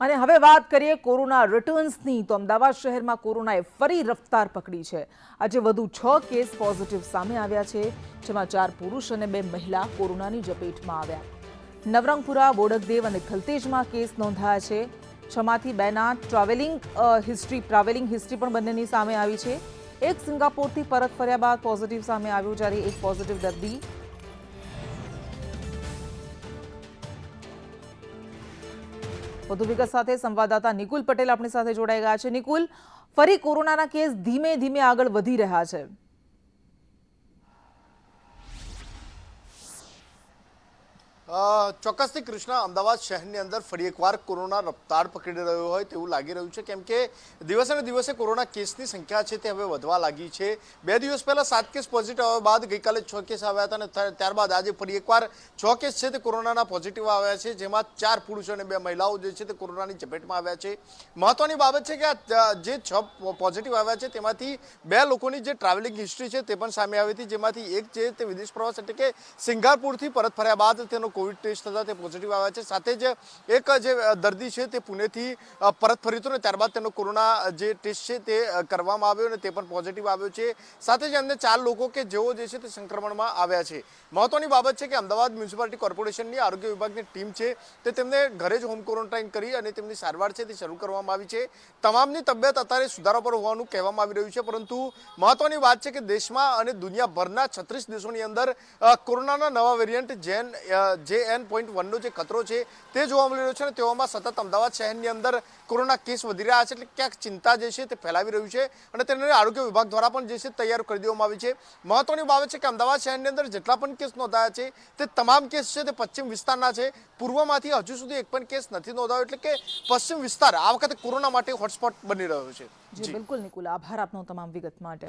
અને હવે વાત કરીએ કોરોના રિટર્ન્સની તો અમદાવાદ શહેરમાં કોરોનાએ ફરી રફતાર પકડી છે. આજે વધુ છ કેસ પોઝિટિવ સામે આવ્યા છે, જેમાં ચાર પુરુષ અને બે મહિલા કોરોનાની ઝપેટમાં આવ્યા. નવરંગપુરા, બોડકદેવ અને ખલતેજમાં કેસ નોંધાયા છે. છમાંથી બેના ટ્રાવેલિંગ હિસ્ટ્રી ટ્રાવેલિંગ હિસ્ટ્રી પણ બંનેની સામે આવી છે. એક સિંગાપોરથી પરત ફર્યા બાદ પોઝિટિવ સામે આવ્યું, જ્યારે એક પોઝિટિવ દર્દી વધુ વિગત સાથે સંવાદદાતા નિકુલ પટેલ આપણી સાથે જોડાઈ ગયા છે. નિકુલ, ફરી કોરોનાના કેસ ધીમે ધીમે આગળ વધી રહ્યા છે. ચોક્કસથી કૃષ્ણ, અમદાવાદ શહેરની અંદર ફરી એકવાર કોરોના રફતાર પકડી રહ્યો હોય તેવું લાગી રહ્યું છે. કેમ કે દિવસે ને દિવસે કોરોના કેસની સંખ્યા છે તે હવે વધવા લાગી છે. બે દિવસ પહેલાં સાત કેસ પોઝિટિવ આવ્યા બાદ ગઈકાલે છ કેસ આવ્યા હતા અને ત્યારબાદ આજે ફરી એકવાર છ કેસ છે તે કોરોનાના પોઝિટિવ આવ્યા છે. જેમાં ચાર પુરુષો અને બે મહિલાઓ જે છે તે કોરોનાની ચપેટમાં આવ્યા છે. મહત્વની બાબત છે કે આ જે છ પોઝિટિવ આવ્યા છે તેમાંથી બે લોકોની જે ટ્રાવેલિંગ હિસ્ટ્રી છે તે પણ સામે આવી હતી. જેમાંથી એક છે તે વિદેશ પ્રવાસ એટલે કે સિંગાપુરથી પરત ફર્યા બાદ તેનો કોવિડ ટેસ્ટ થતા તે પોઝિટિવ આવ્યા છે. સાથે જ એક જે દર્દી છે તે પુણેથી પરત ફર્યો હતો ને ત્યારબાદ તેનો કોરોના જે ટેસ્ટ છે તે કરવામાં આવ્યો અને તે પણ પોઝિટિવ આવ્યો છે. સાથે જ અન્ય ચાર લોકો કે જેઓ જે છે તે સંક્રમણમાં આવ્યા છે. મહત્વની બાબત છે કે અમદાવાદ મ્યુનિસિપાલિટી કોર્પોરેશનની આરોગ્ય વિભાગની ટીમ છે તે તેમને ઘરે જ હોમ ક્વોરન્ટાઇન કરી અને તેમની સારવાર છે તે શરૂ કરવામાં આવી છે. તમામની તબિયત અત્યારે સુધારા પર હોવાનું કહેવામાં આવી રહ્યું છે. પરંતુ મહત્વની વાત છે કે દેશમાં અને દુનિયાભરના છત્રીસ દેશોની અંદર કોરોનાના નવા વેરિયન્ટ જેન જે એન પોઈન્ટ વનનો જે ખતરો છે તે જોવા મળી રહ્યો છે અને તેઓમાં સતત અમદાવાદ શહેરની અંદર કોરોના કેસ વધી રહ્યા છે એટલે ક્યાંક ચિંતા જે છે તે ફેલાવી રહ્યું છે અને તેને આરોગ્ય વિભાગ દ્વારા પણ જે છે તૈયાર કરી દેવામાં આવી છે. મહત્વની બાબત છે કે અમદાવાદ શહેરની અંદર જેટલા પણ કેસ નોંધાયા છે તે તમામ કેસ છે તે પશ્ચિમ વિસ્તારના છે. પૂર્વમાંથી હજુ સુધી એક પણ કેસ નથી નોંધાયો એટલે કે પશ્ચિમ વિસ્તાર આ વખતે કોરોના માટે હોટસ્પોટ બની રહ્યો છે. જી. બિલકુલ નિકુલ આભાર આપનો તમામ વિગત માટે.